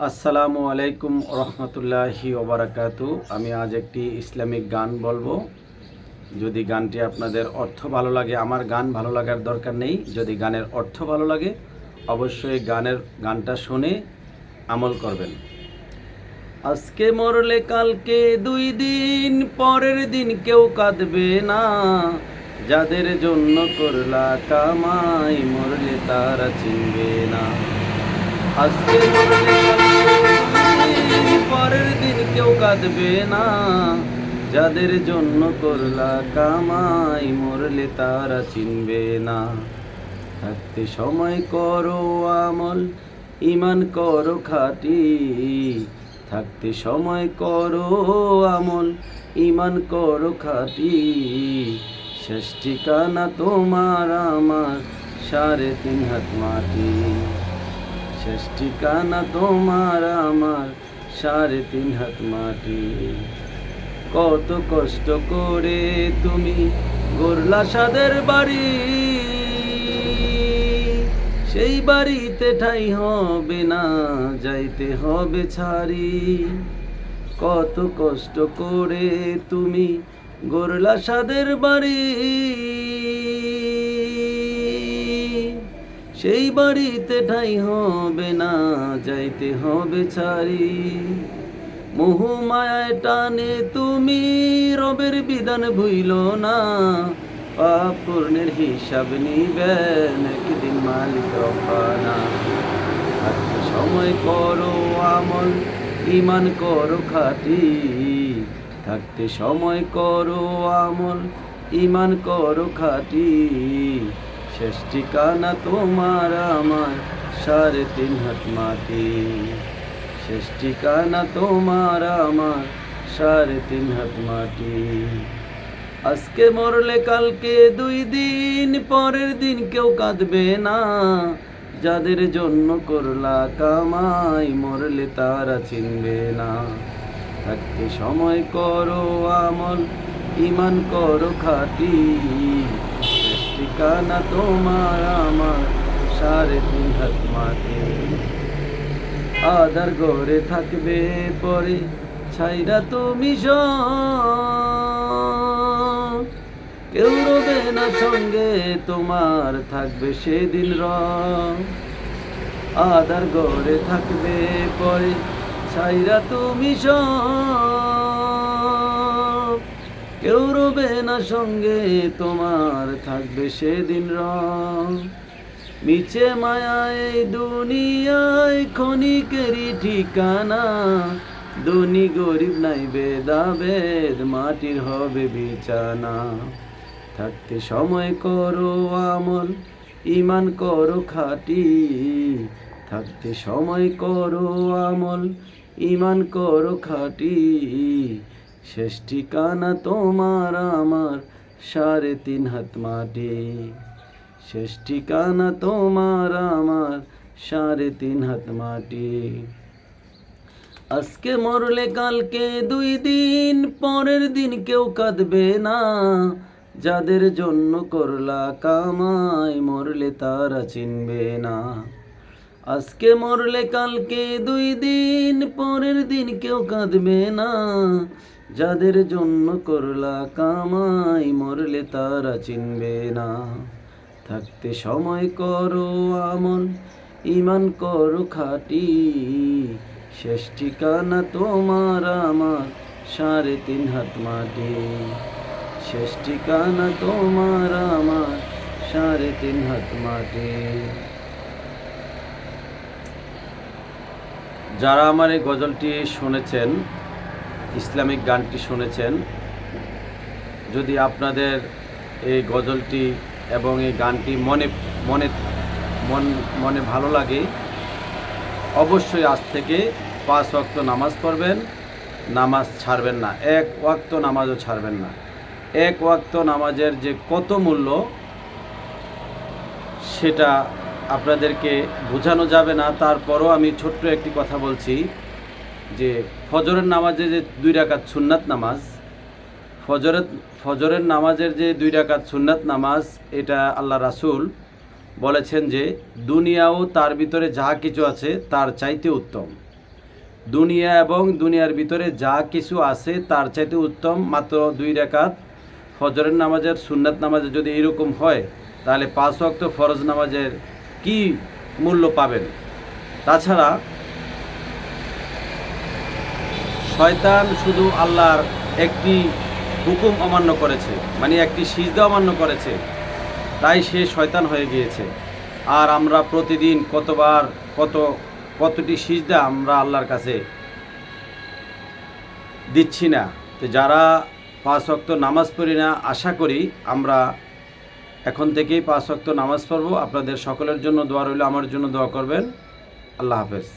আসসালামু আলাইকুম রহমতুল্লাহি ওবরাকাতু। আমি আজ একটি ইসলামিক গান বলব। যদি গানটি আপনাদের অর্থ ভালো লাগে, আমার গান ভালো লাগার দরকার নেই, যদি গানের অর্থ ভালো লাগে, অবশ্যই গানের গানটা শুনে আমল করবেন। আজকে মরলে কালকে দুই দিন, পরের দিন কেউ কাঁদবে না। যাদের জন্য করলা কামাই, মরলে তারা চিনবে না। পরের দিন কেউ কাঁদবে না। যাদের জন্য করলা কামাই, মরলে তারা চিনবে না। থাকতে সময় করো আমল ইমান করো খাটি। থাকতে সময় করো আমল ইমান করো খাটি। শেষ ঠিকানা তোমার আমার, সাড়ে তিন হাত মাটি। শেষ ঠিকানা তোমার আমার। সাড়ে তিন হাত মাটি। কত কষ্ট করে তুমি গড়লা সাদের বাড়ি। সেই বাড়িতে ঠাই হবে না, যাইতে হবে ছাড়ি। কত কষ্ট করে তুমি গড়লা সাদের বাড়ি। সেই বাড়িতে ঠাই হবে না, যাইতে হবে ছাড়ি। মোহ মায়ায় টানে তুমি, রবের বিধান ভুইল না। পাপ পূর্ণের হিসাব নিবেন, একদিন মালিক থাকতে সময় করো আমল ইমান করো খাটি। থাকতে সময় করো আমল ইমান করো খাটি। শেষ তোমার আমার, সাড়ে তিন হাত মাটি। শেষ তোমার আমার, সাড়ে তিন হাত মাটি। আজকে মরলে কালকে দুই দিন, পরের দিন কেউ কাঁদবে না। যাদের জন্য করলা কামাই, মরলে তারা চিনবে না। থাকতে সময় করো আমল ইমান করো খাটি। ঠিকানা তোমার আমার সাড়ে তিন হাত আদার ঘরে থাকবে পরে, ছাইরা তুমি। কেউ রবে না সঙ্গে তোমার, থাকবে সেদিন রং আদার ঘরে থাকবে পরে, ছাইরা তুমি সব। কেউ রবে না সঙ্গে তোমার থাকবে সেদিন রং। মিছে মায়ায় এই দুনিয়ায় ক্ষণিকেরই ঠিকানা। ধনী গরিব নাই বেদাবেদ মাটির হবে বিছানা। থাকতে সময় করো আমল ইমান করো খাটি। থাকতে সময় করো আমল ইমান করো খাটি। শেষ ঠিকানা তোমার আমার সাড়ে তিন হাত মাটি। শেষ ঠিকানা তোমার আমার সাড়ে তিন হাত মাটি। আজকে মরলে কালকে দুই দিন, পরের দিন কেউ কাঁদবে না। যাদের জন্য করলা কামাই, মরলে তারা চিনবে না। আজকে মরলে কালকে দুই দিন, পরের দিন কেউ কাঁদবে না। যাদের জন্য করলা কামাই, মরলে তারা চিনবে না। থাকতে সময় করো আমল ইমান করো খাটি। শেষ ঠিকানা তোমার আমার, সাড়ে তিন হাত মাটি। শেষ ঠিকানা তোমার আমার, সাড়ে তিন হাত মাটি। যারা আমার এই গজলটি শুনেছেন, ইসলামিক গানটি শুনেছেন, যদি আপনাদের এই গজলটি এবং এই গানটি মনে মনে, মন, মনে ভালো লাগে, অবশ্যই আজ থেকে পাঁচ ওয়াক্ত নামাজ পড়বেন, নামাজ ছাড়বেন না, এক ওয়াক্ত নামাজও ছাড়বেন না। এক ওয়াক্ত নামাজের যে কত মূল্য, সেটা আপনাদেরকে বোঝানো যাবে না, তারপরও আমি ছোট্ট একটি কথা বলছি যে ফজরের নামাজে যে দুই রাকাত সুন্নাত নামাজ, ফজরের ফজরের নামাজের যে দুই রাকাত সুন্নাত নামাজ, এটা আল্লাহ রাসূল বলেছেন যে দুনিয়াও তার ভিতরে যা কিছু আছে তার চাইতে উত্তম। দুনিয়া এবং দুনিয়ার ভিতরে যা কিছু আছে তার চাইতে উত্তম, মাত্র দুই রেখাত ফজরের নামাজের সুন্নাত নামাজে যদি এরকম হয়, তাহলে পাঁচ ওয়াক্ত ফরজ নামাজের কি মূল্য পাবেন? তাছাড়া শয়তান শুধু আল্লাহর একটি হুকুম অমান্য করেছে মানে একটি সিজদা অমান্য করেছে, তাই সে শয়তান হয়ে গিয়েছে। আর আমরা প্রতিদিন কতবার কত, কতটি সিজদা আমরা আল্লাহর কাছে দিচ্ছি না। তো যারা পাঁচ ওয়াক্ত নামাজ পড়ি না, আশা করি আমরা এখন থেকেই পাঁচ ওয়াক্ত নামাজ পড়ব। আপনাদের সকলের জন্য দোয়া রইল, আমার জন্য দোয়া করবেন। আল্লাহ হাফেজ।